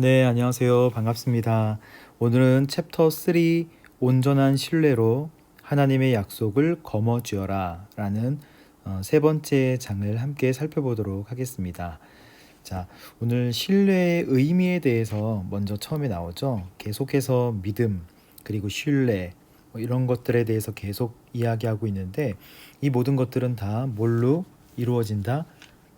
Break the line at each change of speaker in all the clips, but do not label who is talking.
네, 안녕하세요. 반갑습니다. 오늘은 챕터 3 온전한 신뢰로 하나님의 약속을 거머쥐어라 라는 어, 세 번째 장을 함께 살펴보도록 하겠습니다. 자, 오늘 신뢰의 의미에 대해서 먼저 처음에 나오죠. 계속해서 믿음, 그리고 신뢰, 뭐 이런 것들에 대해서 계속 이야기하고 있는데 이 모든 것들은 다 뭘로 이루어진다?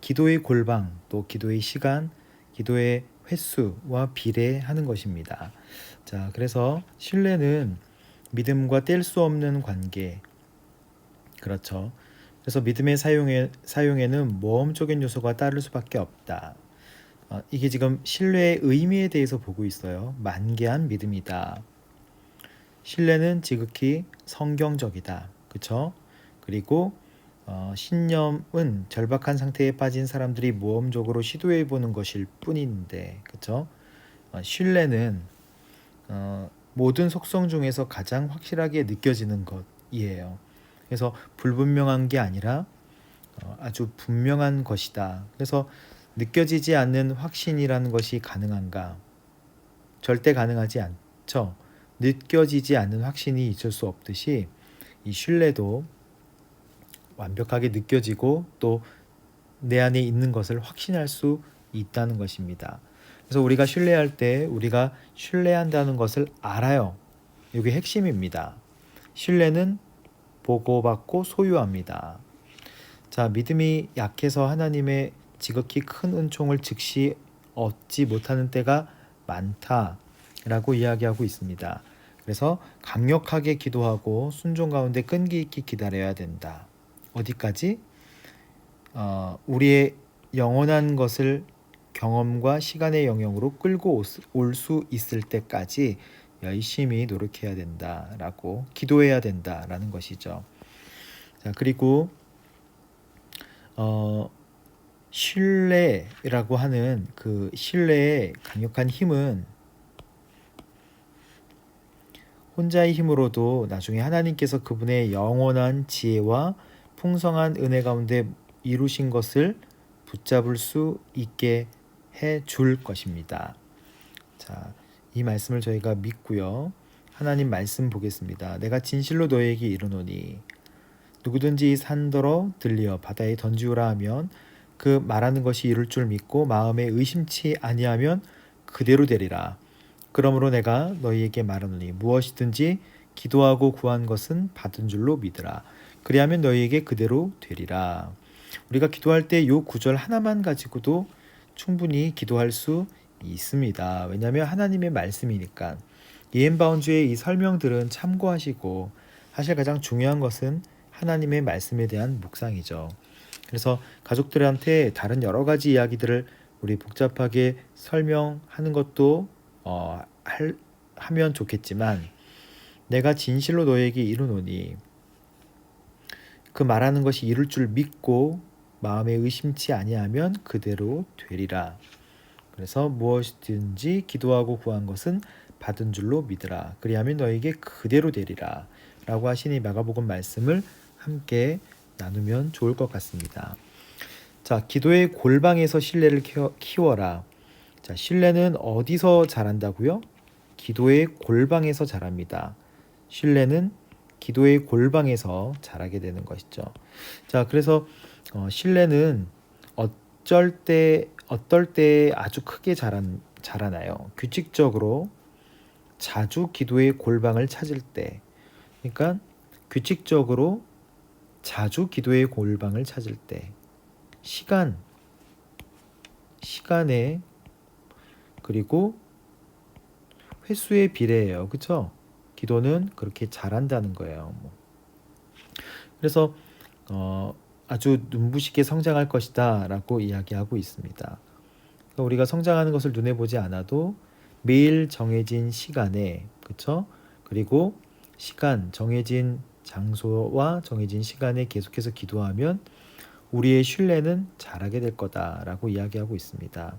기도의 골방, 또 기도의 시간, 기도의 횟수와 비례하는 것입니다. 자, 그래서 신뢰는 믿음과 뗄 수 없는 관계. 그렇죠. 그래서 믿음의 사용에, 사용에는 모험적인 요소가 따를 수밖에 없다. 어, 이게 지금 신뢰의 의미에 대해서 보고 있어요. 만개한 믿음이다. 신뢰는 지극히 성경적이다. 그렇죠? 그리고 어, 신념은 절박한 상태에 빠진 사람들이 모험적으로 시도해 보는 것일 뿐인데, 그렇죠? 어, 신뢰는 어, 모든 속성 중에서 가장 확실하게 느껴지는 것이에요. 그래서 불분명한 게 아니라 어, 아주 분명한 것이다. 그래서 느껴지지 않는 확신이라는 것이 가능한가? 절대 가능하지 않죠. 느껴지지 않는 확신이 있을 수 없듯이 이 신뢰도 완벽하게 느껴지고 또 내 안에 있는 것을 확신할 수 있다는 것입니다. 그래서 우리가 신뢰할 때 우리가 신뢰한다는 것을 알아요. 이게 핵심입니다. 신뢰는 보고받고 소유합니다. 자, 믿음이 약해서 하나님의 지극히 큰 은총을 즉시 얻지 못하는 때가 많다라고 이야기하고 있습니다. 그래서 강력하게 기도하고 순종 가운데 끈기 있게 기다려야 된다. 어디까지? 어, 우리의 영원한 것을 경험과 시간의 영역으로 끌고 올 수 있을 때까지 열심히 노력해야 된다라고 기도해야 된다라는 것이죠. 자 그리고 어, 신뢰라고 하는 그 신뢰의 강력한 힘은 혼자의 힘으로도 나중에 하나님께서 그분의 영원한 지혜와 풍성한 은혜 가운데 이루신 것을 붙잡을 수 있게 해 줄 것입니다. 자, 이 말씀을 저희가 믿고요. 하나님 말씀 보겠습니다. 내가 진실로 너에게 이르노니 누구든지 산더러 들리어 바다에 던지우라 하면 그 말하는 것이 이룰 줄 믿고 마음에 의심치 아니하면 그대로 되리라. 그러므로 내가 너희에게 말하노니 무엇이든지 기도하고 구한 것은 받은 줄로 믿으라. 그리하면 너희에게 그대로 되리라. 우리가 기도할 때 요 구절 하나만 가지고도 충분히 기도할 수 있습니다. 왜냐하면 하나님의 말씀이니까. 이엠바운주의 이 설명들은 참고하시고 사실 가장 중요한 것은 하나님의 말씀에 대한 묵상이죠. 그래서 가족들한테 다른 여러 가지 이야기들을 우리 복잡하게 설명하는 것도 어, 할, 하면 좋겠지만 내가 진실로 너에게 이르노니 그 말하는 것이 이룰 줄 믿고 마음에 의심치 아니하면 그대로 되리라. 그래서 무엇이든지 기도하고 구한 것은 받은 줄로 믿으라. 그리하면 너에게 그대로 되리라. 라고 하시니 마가복음 말씀을 함께 나누면 좋을 것 같습니다. 자, 기도의 골방에서 신뢰를 키워라. 자, 신뢰는 어디서 자란다고요? 기도의 골방에서 자랍니다. 신뢰는 기도의 골방에서 자라게 되는 것이죠. 자, 그래서 어, 신뢰는 어쩔 때 어떨 때 아주 크게 자란 자라나요. 규칙적으로 자주 기도의 골방을 찾을 때, 그러니까 규칙적으로 자주 기도의 골방을 찾을 때, 시간, 시간에 그리고 횟수에 비례해요. 그렇죠? 기도는 그렇게 잘한다는 거예요. 뭐. 그래서 어, 아주 눈부시게 성장할 것이다라고 이야기하고 있습니다. 그러니까 우리가 성장하는 것을 눈에 보지 않아도 매일 정해진 시간에 그렇죠? 그리고 시간 정해진 장소와 정해진 시간에 계속해서 기도하면 우리의 신뢰는 자라게 될 거다라고 이야기하고 있습니다.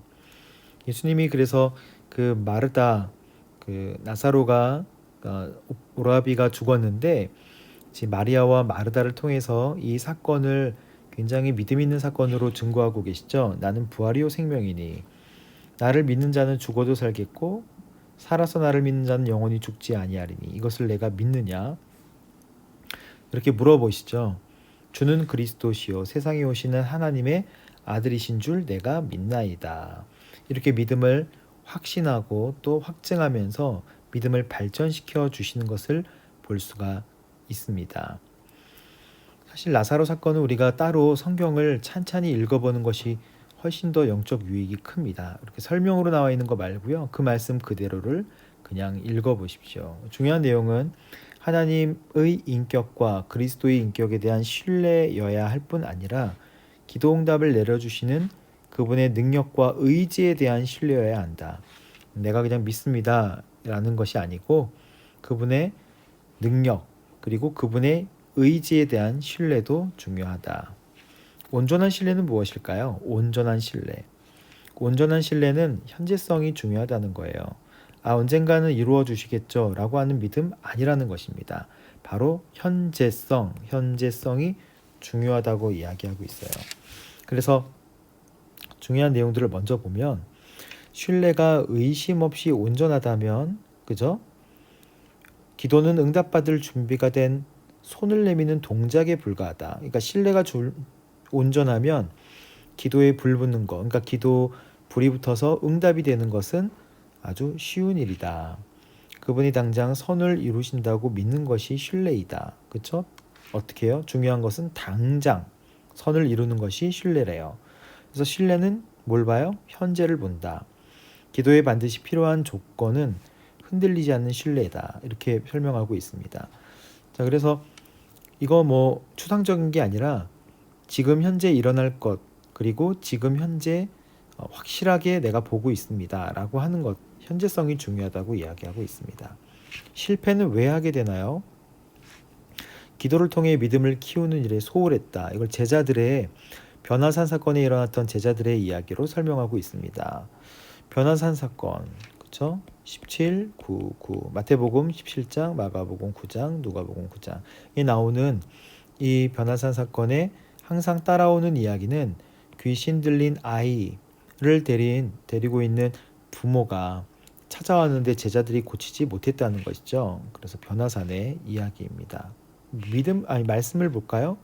예수님이 그래서 그 마르다 그 나사로가 어, 오라비가 죽었는데 지금 마리아와 마르다를 통해서 이 사건을 굉장히 믿음 있는 사건으로 증거하고 계시죠. 나는 부활이요 생명이니. 나를 믿는 자는 죽어도 살겠고 살아서 나를 믿는 자는 영원히 죽지 아니하리니 이것을 내가 믿느냐 이렇게 물어보시죠. 주는 그리스도시요 세상에 오시는 하나님의 아들이신 줄 내가 믿나이다. 이렇게 믿음을 확신하고 또 확증하면서 믿음을 발전시켜 주시는 것을 볼 수가 있습니다. 사실 나사로 사건은 우리가 따로 성경을 찬찬히 읽어보는 것이 훨씬 더 영적 유익이 큽니다. 이렇게 설명으로 나와 있는 거 말고요. 그 말씀 그대로를 그냥 읽어보십시오. 중요한 내용은 하나님의 인격과 그리스도의 인격에 대한 신뢰여야 할 뿐 아니라 기도 응답을 내려주시는 그분의 능력과 의지에 대한 신뢰여야 한다. 내가 그냥 믿습니다. 라는 것이 아니고 그분의 능력 그리고 그분의 의지에 대한 신뢰도 중요하다. 온전한 신뢰는 무엇일까요? 온전한 신뢰. 온전한 신뢰는 현재성이 중요하다는 거예요. 아, 언젠가는 이루어 주시겠죠. 라고 하는 믿음 아니라는 것입니다. 바로 현재성, 현재성이 중요하다고 이야기하고 있어요. 그래서 중요한 내용들을 먼저 보면 신뢰가 의심 없이 온전하다면 그죠? 기도는 응답받을 준비가 된 손을 내미는 동작에 불과하다. 그러니까 신뢰가 줄, 온전하면 기도에 불 붙는 거, 그러니까 기도 불이 붙어서 응답이 되는 것은 아주 쉬운 일이다. 그분이 당장 선을 이루신다고 믿는 것이 신뢰이다. 그렇죠? 어떻게 해요? 중요한 것은 당장 선을 이루는 것이 신뢰래요. 그래서 신뢰는 뭘 봐요? 현재를 본다. 기도에 반드시 필요한 조건은 흔들리지 않는 신뢰다. 이렇게 설명하고 있습니다. 자, 그래서 이거 뭐 추상적인 게 아니라 지금 현재 일어날 것 그리고 지금 현재 어, 확실하게 내가 보고 있습니다 라고 하는 것 현재성이 중요하다고 이야기하고 있습니다. 실패는 왜 하게 되나요? 기도를 통해 믿음을 키우는 일에 소홀했다. 이걸 제자들의 변화산 사건에 일어났던 제자들의 이야기로 설명하고 있습니다. 변화산 사건, 그렇죠? 17, 9, 9 마태복음 17장, 마가복음 9장, 누가복음 9장에 나오는 이 변화산 사건에 항상 따라오는 이야기는 귀신 들린 아이를 데린 데리고 있는 부모가 찾아왔는데 제자들이 고치지 못했다는 것이죠. 그래서 변화산의 이야기입니다. 믿음 아니 말씀을 볼까요?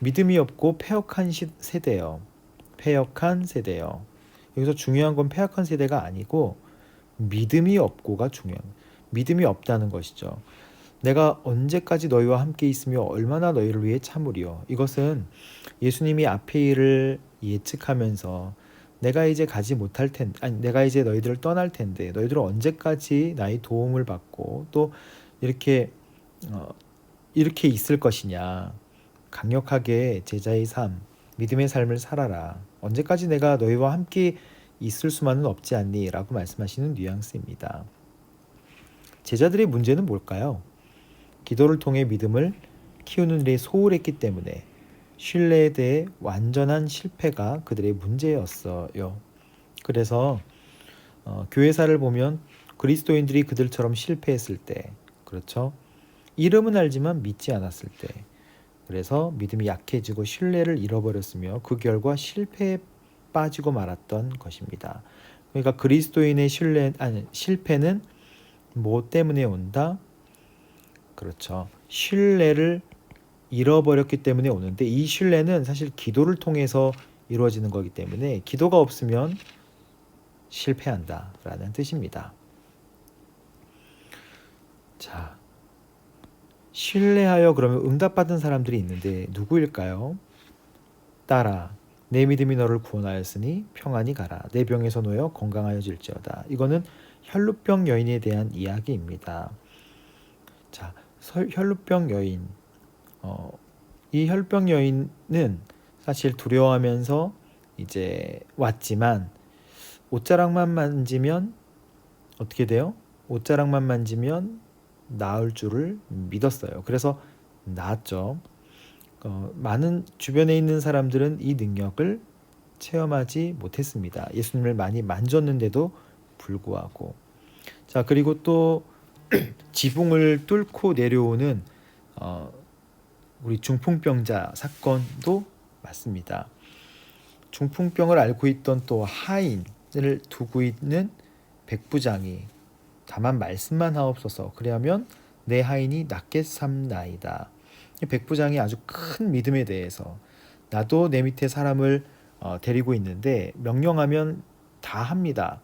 믿음이 없고 폐역한 세대요. 폐역한 세대요. 여기서 중요한 건 폐역한 세대가 아니고 믿음이 없고가 중요한. 믿음이 없다는 것이죠. 내가 언제까지 너희와 함께 있으며 얼마나 너희를 위해 참으리요. 이것은 예수님이 앞의 일을 예측하면서 내가 이제 가지 못할 텐데, 아니 내가 이제 너희들을 떠날 텐데 너희들은 언제까지 나의 도움을 받고 또 이렇게 어, 이렇게 있을 것이냐. 강력하게 제자의 삶, 믿음의 삶을 살아라. 언제까지 내가 너희와 함께 있을 수만은 없지 않니? 라고 말씀하시는 뉘앙스입니다. 제자들의 문제는 뭘까요? 기도를 통해 믿음을 키우는 일에 소홀했기 때문에 신뢰에 대해 완전한 실패가 그들의 문제였어요. 그래서 어, 교회사를 보면 그리스도인들이 그들처럼 실패했을 때, 그렇죠? 이름은 알지만 믿지 않았을 때, 그래서 믿음이 약해지고 신뢰를 잃어버렸으며 그 결과 실패에 빠지고 말았던 것입니다. 그러니까 그리스도인의 신뢰 아니 실패는 뭐 때문에 온다? 그렇죠. 신뢰를 잃어버렸기 때문에 오는데 이 신뢰는 사실 기도를 통해서 이루어지는 거기 때문에 기도가 없으면 실패한다라는 뜻입니다. 자, 신뢰하여 그러면 응답받은 사람들이 있는데 누구일까요? 따라 내 믿음이 너를 구원하였으니 평안히 가라. 내 병에서 놓여 건강하여질지어다. 이거는 혈루병 여인에 대한 이야기입니다. 자, 혈루병 여인. 어, 이 혈병 여인은 사실 두려워하면서 이제 왔지만 옷자락만 만지면 어떻게 돼요? 옷자락만 만지면 나을 줄을 믿었어요. 그래서 나았죠. 어, 많은 주변에 있는 사람들은 이 능력을 체험하지 못했습니다. 예수님을 많이 만졌는데도 불구하고. 자, 그리고 또 지붕을 뚫고 내려오는 어, 우리 중풍병자 사건도 맞습니다. 중풍병을 앓고 있던 또 하인을 두고 있는 백부장이 다만 말씀만 하옵소서 그리하면 내 하인이 낫게 삼나이다. 이 백부장이 아주 큰 믿음에 대해서 나도 내 밑에 사람을 어, 데리고 있는데 명령하면 다 합니다.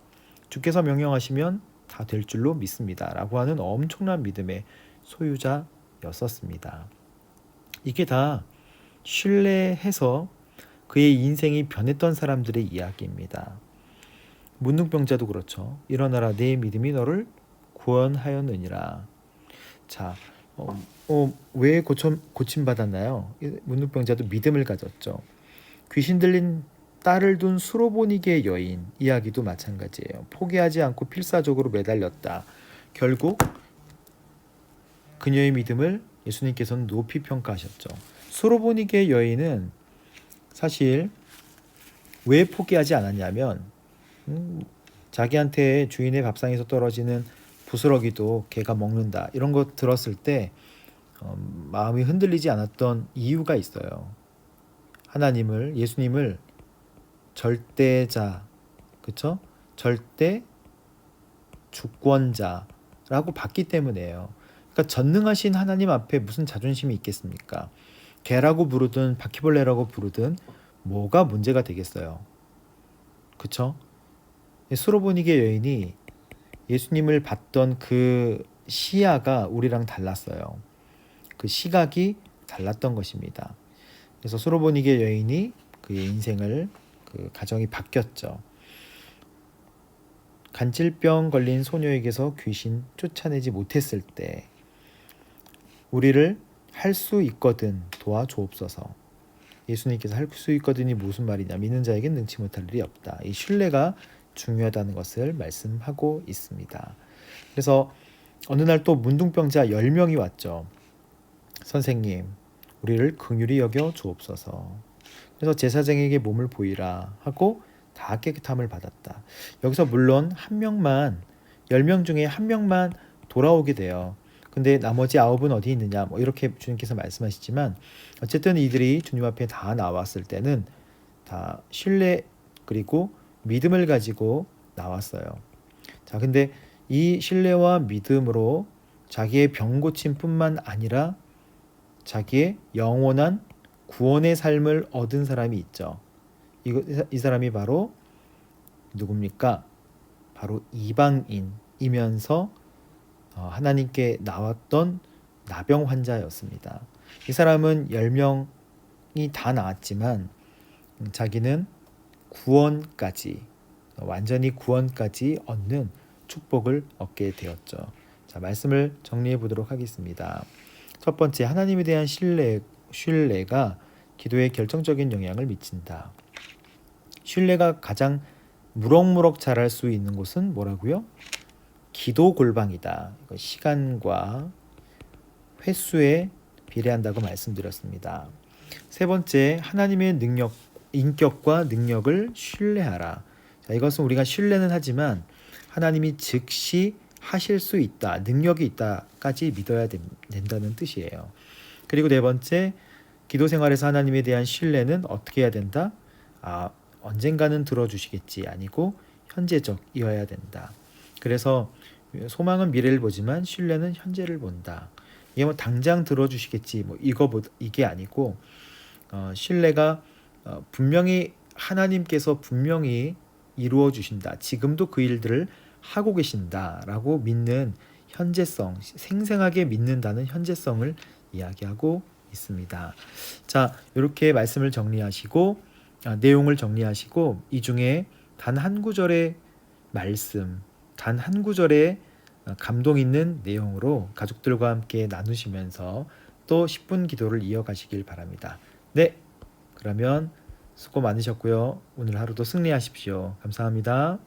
주께서 명령하시면 다 될 줄로 믿습니다 라고 하는 엄청난 믿음의 소유자였었습니다. 이게 다 신뢰해서 그의 인생이 변했던 사람들의 이야기입니다. 문둥병자도 그렇죠. 일어나라 내 믿음이 너를 구원하였느니라. 자, 어, 어, 왜 고침, 고침 받았나요? 문둥병자도 믿음을 가졌죠. 귀신 들린 딸을 둔 수로보니게 여인 이야기도 마찬가지예요. 포기하지 않고 필사적으로 매달렸다. 결국 그녀의 믿음을 예수님께서는 높이 평가하셨죠. 수로보니게 여인은 사실 왜 포기하지 않았냐면 음, 자기한테 주인의 밥상에서 떨어지는 부스러기도 개가 먹는다 이런 거 들었을 때 어, 마음이 흔들리지 않았던 이유가 있어요. 하나님을 예수님을 절대자 그쵸? 절대 주권자라고 봤기 때문에요. 그러니까 전능하신 하나님 앞에 무슨 자존심이 있겠습니까? 개라고 부르든 바퀴벌레라고 부르든 뭐가 문제가 되겠어요. 그쵸? 수로보니게 여인이 예수님을 봤던 그 시야가 우리랑 달랐어요. 그 시각이 달랐던 것입니다. 그래서 수로보니게 여인이 그의 인생을 그 가정이 바뀌었죠. 간질병 걸린 소녀에게서 귀신 쫓아내지 못했을 때 우리를 할 수 있거든 도와주옵소서. 예수님께서 할 수 있거든이 무슨 말이냐? 믿는 자에겐 능치 못할 일이 없다. 이 신뢰가 중요하다는 것을 말씀하고 있습니다. 그래서 어느 날 또 문둥병자 10명이 왔죠. 선생님, 우리를 긍휼히 여겨 주옵소서. 그래서 제사장에게 몸을 보이라 하고 다 깨끗함을 받았다. 여기서 물론 한 명만 10명 중에 한 명만 돌아오게 돼요. 근데 나머지 아홉은 어디 있느냐 뭐 이렇게 주님께서 말씀하시지만 어쨌든 이들이 주님 앞에 다 나왔을 때는 다 신뢰 그리고 믿음을 가지고 나왔어요. 자, 근데 이 신뢰와 믿음으로 자기의 병 고침뿐만 아니라 자기의 영원한 구원의 삶을 얻은 사람이 있죠. 이, 이 사람이 바로 누굽니까? 바로 이방인이면서 어, 하나님께 나왔던 나병 환자였습니다. 이 사람은 10명이 다 나왔지만 자기는 구원까지 완전히 구원까지 얻는 축복을 얻게 되었죠. 자, 말씀을 정리해 보도록 하겠습니다. 첫 번째, 하나님에 대한 신뢰, 신뢰가 기도에 결정적인 영향을 미친다. 신뢰가 가장 무럭무럭 자랄 수 있는 곳은 뭐라고요? 기도 골방이다. 시간과 횟수에 비례한다고 말씀드렸습니다. 세 번째, 하나님의 능력, 인격과 능력을 신뢰하라. 자, 이것은 우리가 신뢰는 하지만 하나님이 즉시 하실 수 있다, 능력이 있다까지 믿어야 된다는 뜻이에요. 그리고 네 번째, 기도 생활에서 하나님에 대한 신뢰는 어떻게 해야 된다? 아, 언젠가는 들어주시겠지 아니고 현재적이어야 된다. 그래서 소망은 미래를 보지만 신뢰는 현재를 본다. 이게 뭐 당장 들어주시겠지 뭐 이거 이게 아니고 어, 신뢰가 어, 분명히 하나님께서 분명히 이루어 주신다. 지금도 그 일들을 하고 계신다라고 믿는 현재성, 생생하게 믿는다는 현재성을 이야기하고 있습니다. 자, 이렇게 말씀을 정리하시고 아, 내용을 정리하시고 이 중에 단 한 구절의 말씀, 단 한 구절의 감동 있는 내용으로 가족들과 함께 나누시면서 또 10분 기도를 이어가시길 바랍니다. 네. 그러면 수고 많으셨고요. 오늘 하루도 승리하십시오. 감사합니다.